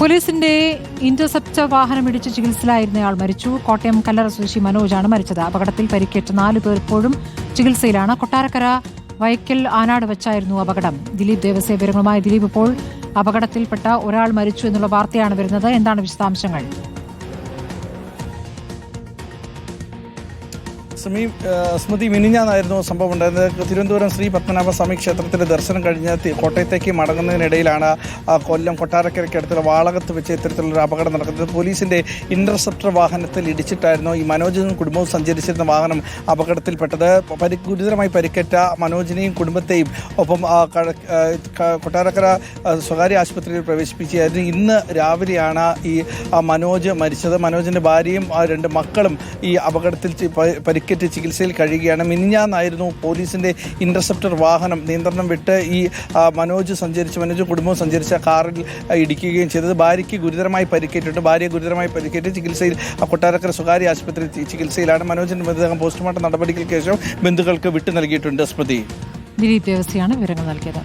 പോലീസിന്റെ ഇന്റർസെപ്റ്റർ വാഹനം ഇടിച്ച് ചികിത്സയിലായിരുന്നയാൾ മരിച്ചു. കോട്ടയം കല്ലറ സ്വദേശി മനോജാണ് മരിച്ചത്. അപകടത്തിൽ പരിക്കേറ്റ നാലു പേർ ഇപ്പോഴും ചികിത്സയിലാണ്. കൊട്ടാരക്കര വൈക്കൽ ആനാട് വെച്ചായിരുന്നു അപകടം. ദിലീപ് ദേവസ്യ വിവരങ്ങളുമായി ദിലീപ് ഇപ്പോൾ അപകടത്തിൽപ്പെട്ട ഒരാൾ മരിച്ചു എന്നുള്ള വാർത്തയാണ് വരുന്നത്. എന്താണ് വിശദാംശങ്ങൾ? സ്മി സ്മൃതി മിനിഞ്ഞാന്നായിരുന്നു സംഭവം ഉണ്ടായിരുന്നത്. തിരുവനന്തപുരം ശ്രീ പത്മനാഭ സ്വാമി ക്ഷേത്രത്തിലെ ദർശനം കഴിഞ്ഞ് കോട്ടയത്തേക്ക് മടങ്ങുന്നതിനിടയിലാണ് കൊല്ലം കൊട്ടാരക്കരയ്ക്ക് അടുത്തുള്ള വാളകത്ത് വെച്ച് ഇത്തരത്തിലൊരു അപകടം നടക്കുന്നത്. പോലീസിന്റെ ഇന്റർസെപ്റ്റർ വാഹനത്തിൽ ഇടിച്ചിട്ടായിരുന്നു ഈ മനോജും കുടുംബവും സഞ്ചരിച്ചിരുന്ന വാഹനം അപകടത്തിൽപ്പെട്ടത്. പരി ഗുരുതരമായി പരിക്കേറ്റ മനോജിനെയും കുടുംബത്തെയും ഒപ്പം കൊട്ടാരക്കര സ്വകാര്യ ആശുപത്രിയിൽ പ്രവേശിപ്പിച്ചായിരുന്നു ഇന്ന് രാവിലെയാണ് ഈ മനോജ് മരിച്ചത്. മനോജിന്റെ ഭാര്യയും ആ രണ്ട് മക്കളും ഈ അപകടത്തിൽ ചി- പ- പരിക്കേറ്റ് ചികിത്സയിൽ കഴിയുകയാണ്. മിനിഞ്ഞാന്നായിരുന്നു പോലീസിന്റെ ഇന്റർസെപ്റ്റർ വാഹനം നിയന്ത്രണം വിട്ട് ഈ മനോജ് സഞ്ചരിച്ച് മനോജ് കുടുംബവും സഞ്ചരിച്ച കാറിൽ ഇടിക്കുകയും ചെയ്തത്. ഭാര്യയ്ക്ക് ഗുരുതരമായി പരിക്കേറ്റിട്ടുണ്ട്. ഭാര്യ ഗുരുതരമായി പരിക്കേറ്റ് ചികിത്സയിൽ കൊട്ടാരക്കര സ്വകാര്യ ആശുപത്രി ചികിത്സയിലാണ് മനോജിന്റെ മൃതദേഹം പോസ്റ്റ്മോർട്ടം നടപടികൾക്ക് ശേഷം ബന്ധുക്കൾക്ക് വിട്ടു നൽകിയിട്ടുണ്ട്. സ്മൃതി. ദിലീപ് ദേവസ്യാണ് വിവരങ്ങൾ നൽകിയത്.